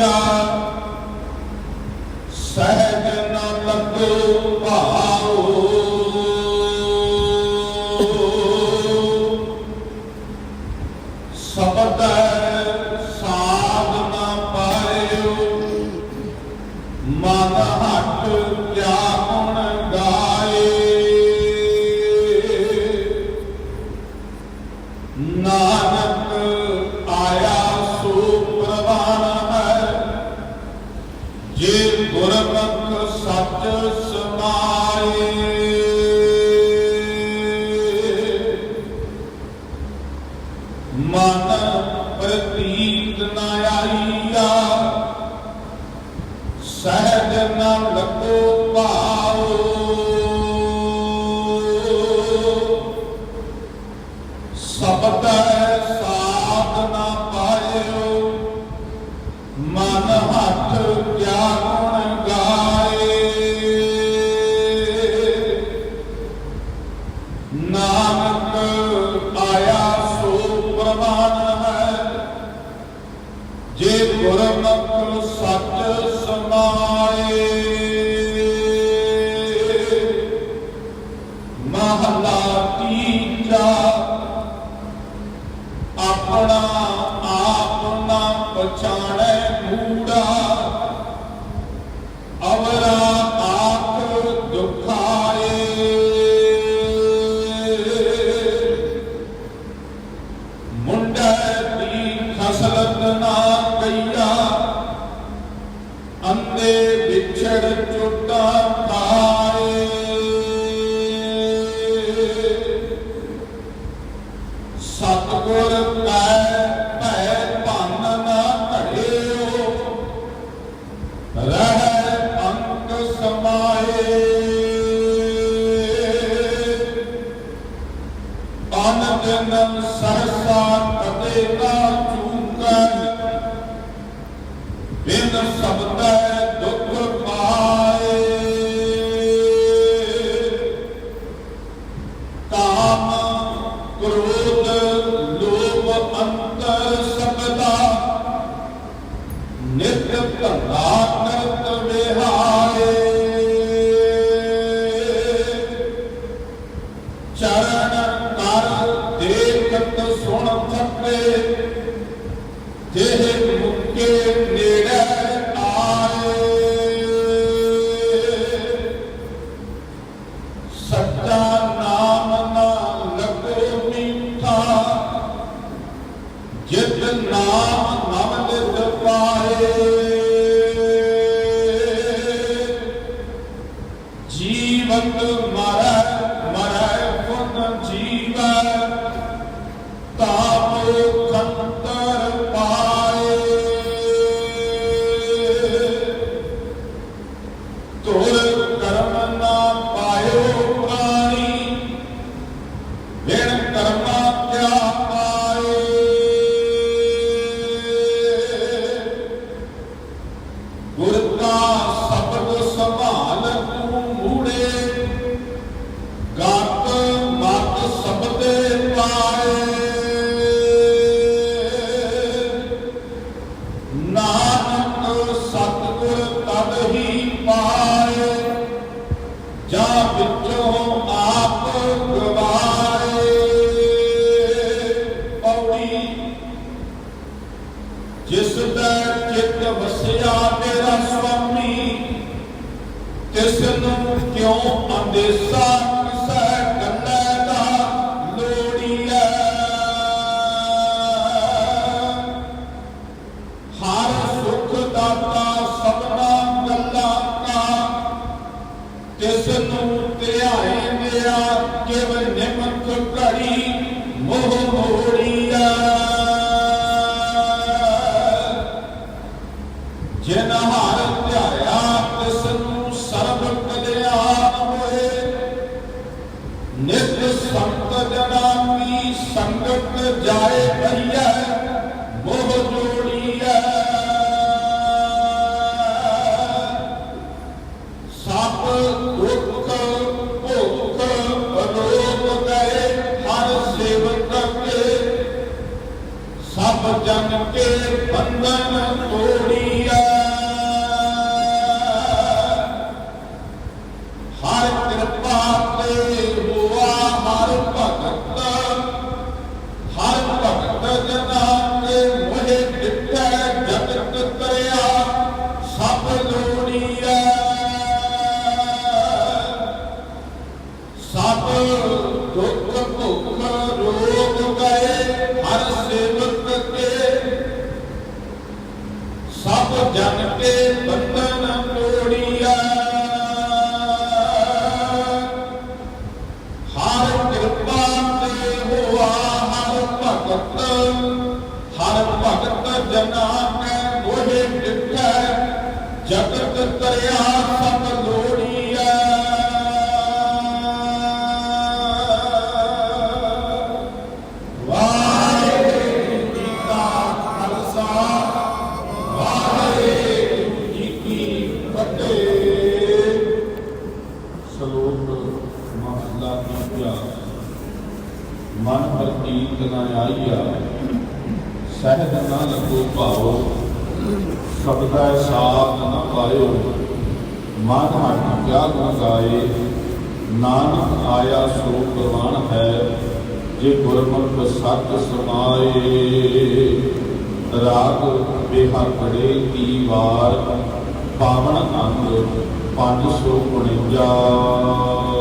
ਆਈਆ ਸਹਿਜ ਨ ਲੱਗੋ ਭਾਉ ਸਬਦ ਸਾਧ ਨਾ ਪਾਇਓ। ਮਾਤਾ ਗੁਰਮੁਖ ਸੱਚ ਸਮਾਏ। ਮਨ ਪ੍ਰਤੀਤ ਨ ਆਈਆ, ਸਹਿਜ ਨਾ ਲੱਗੋ ਭਾਉ ਸਬਦ ਸਾਧ ਨਾ ਪਾਇਓ, ਮਨ ਹੱਥ ਕਿਆ ਜੇ ਗੁਰਮੁਖ ਸੱਚ ਅੰਤਰ ਸਬਦਾ ਨਿਤ ਭਲਾ ਜਿਹ ਮੁਕੇ ਨੇੜੇ ਆਏ ਸੱਚਾ ਨਾਮ ਨਾ ਲੱਗੋ ਮੀਠਾ ਜਿਤ ਨਾਮ ਨਮ ਨਿਤ ਪਾਏ ਜੀਵਤ ਮਰੈ ਮਰੈ ਪੁਨ ਜੀਵੈ ਤਾਪੋ ਖੰਤਰ ਜਿਸ ਦਾ ਚਿੱਤ ਵਸਿਆ ਮੇਰਾ ਸੁਆਮੀ ਤਿਸ ਨੂੰ ਕਿਉਂ ਅੰਦੇਸਾ ਸੰਗਤ ਜਾਏ ਭਈਐ ਮੋਹ ਜੋੜੀਐ ਸਭ ਦੁੱਖ, ਭੁੱਖ ਅਲੋਪ ਗਏ ਹਰ ਸੇਵਕ ਸਭ ਜਨ ਕੇ ਬੰਧਨ ਤੋੜੀਐ ਮਨ ਪ੍ਰਤੀਤ ਨਾ ਆਈਆ ਸਹਿਜ ਨਾ ਲਗੋ ਭਾਉ ਸਬਦਾ ਸਾਥ ਨ ਪਾਇਓ, ਮਨ ਹਟ ਕਿਆ ਗੁਣ ਗਾਏ, ਨਾਨਕ ਆਇਆ ਸੋ ਪ੍ਰਵਾਨ ਹੈ, ਜੇ ਗੁਰਮੁਖ ਸਤ ਸਮਾਏ। ਰਾਗ ਬਿਹਾ ਪੜੇ ਕੀ ਵਾਰ, ਪਾਵਨ ਅੰਗ 549